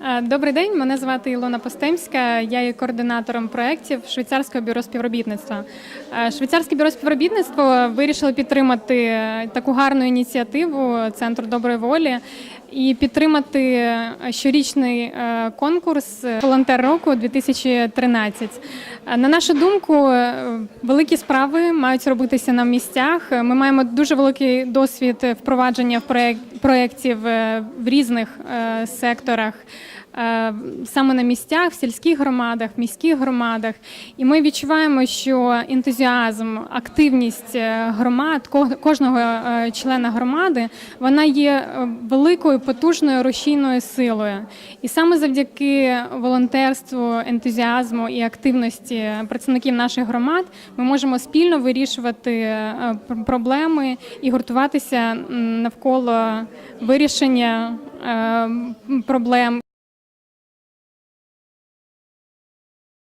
Е, Добрий день, мене звати Ілона Постемська. Я є координатором проєктів Швейцарського бюро співробітництва. Е, Швейцарське бюро співробітництва вирішило підтримати е, таку гарну ініціативу Центру доброї волі і підтримати е, щорічний е, конкурс Волонтер року 2013. Е, На нашу думку, великі справи мають робитися на місцях. Ми маємо дуже великий досвід впровадження проєктів в різних секторах. Саме на місцях, в сільських громадах, в міських громадах, і ми відчуваємо, що ентузіазм, активність громад, ко- кожного члена громади, вона є е, великою потужною рушійною силою. І саме завдяки волонтерству, ентузіазму і активності працівників наших громад ми можемо спільно вирішувати е, проблеми і гуртуватися навколо вирішення е, проблем.